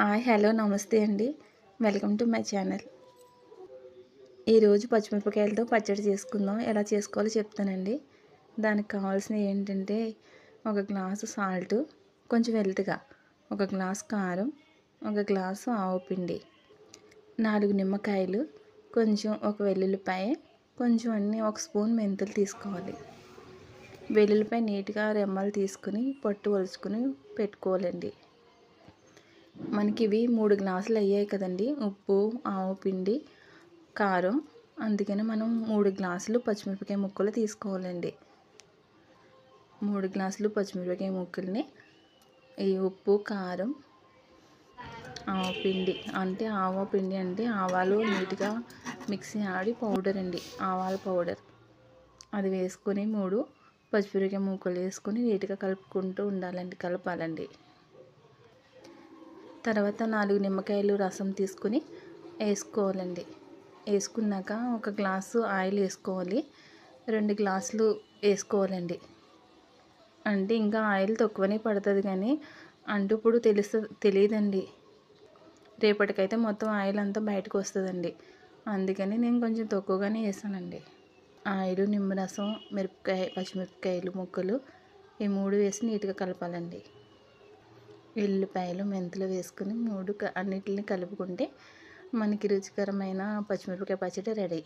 Hi hello నమస్తే అండి. Welcome to my channel. ఈరోజు పచ్చిమిరపకాయలతో పచ్చడి చేసుకుందాం. ఎలా చేసుకోవాలో చెప్తానండి. దానికి కావాల్సినవి ఏంటంటే ఒక గ్లాసు సాల్ట్ కొంచెం వెల్త్గా ఒక గ్లాస్ కారం ఒక గ్లాసు ఆవు పిండి నాలుగు నిమ్మకాయలు కొంచెం ఒక వెల్లుల్లిపాయ కొంచెం అన్నీ ఒక స్పూన్ మెంతులు తీసుకోవాలి. వెల్లుల్లిపాయ నీట్గా రెమ్మలు తీసుకుని పట్టు ఒలుచుకుని పెట్టుకోవాలండి. మనకి ఇవి మూడు గ్లాసులు అయ్యాయి కదండి. ఉప్పు ఆవు పిండి కారం. అందుకని మనం మూడు గ్లాసులు పచ్చిమిరపకాయ ముక్కలు తీసుకోవాలండి. మూడు గ్లాసులు పచ్చిమిరపకాయ ముక్కల్ని ఈ ఉప్పు కారం ఆవు పిండి అంటే ఆవ పిండి అంటే ఆవాలు నీట్గా మిక్సీ ఆడి పౌడర్ అండి. ఆవాల పౌడర్. అది వేసుకొని మూడు పచ్చిమిరపకాయ ముక్కలు వేసుకొని నీట్గా కలుపుకుంటూ ఉండాలండి కలపాలండి. తర్వాత నాలుగు నిమ్మకాయలు రసం తీసుకుని వేసుకోవాలండి. వేసుకున్నాక ఒక గ్లాసు ఆయిల్ వేసుకోవాలి. రెండు గ్లాసులు వేసుకోవాలండి. అంటే ఇంకా ఆయిల్ తక్కువనే పడుతుంది కానీ అంటే ఇప్పుడు తెలుసు తెలియదండి. రేపటికైతే మొత్తం ఆయిల్ అంతా బయటకు వస్తుందండి. అందుకని నేను కొంచెం తక్కువగానే వేసానండి. ఆయిల్ నిమ్మరసం మిరపకాయ పచ్చిమిరపకాయలు ముక్కలు ఈ మూడు వేసి నీట్గా కలపాలండి. ఎల్లిపాయలు మెంతులు వేసుకుని మూడు అన్నిటిని కలుపుకుంటే మనకి రుచికరమైన పచ్చిమిరపకాయ పచ్చడి రెడీ.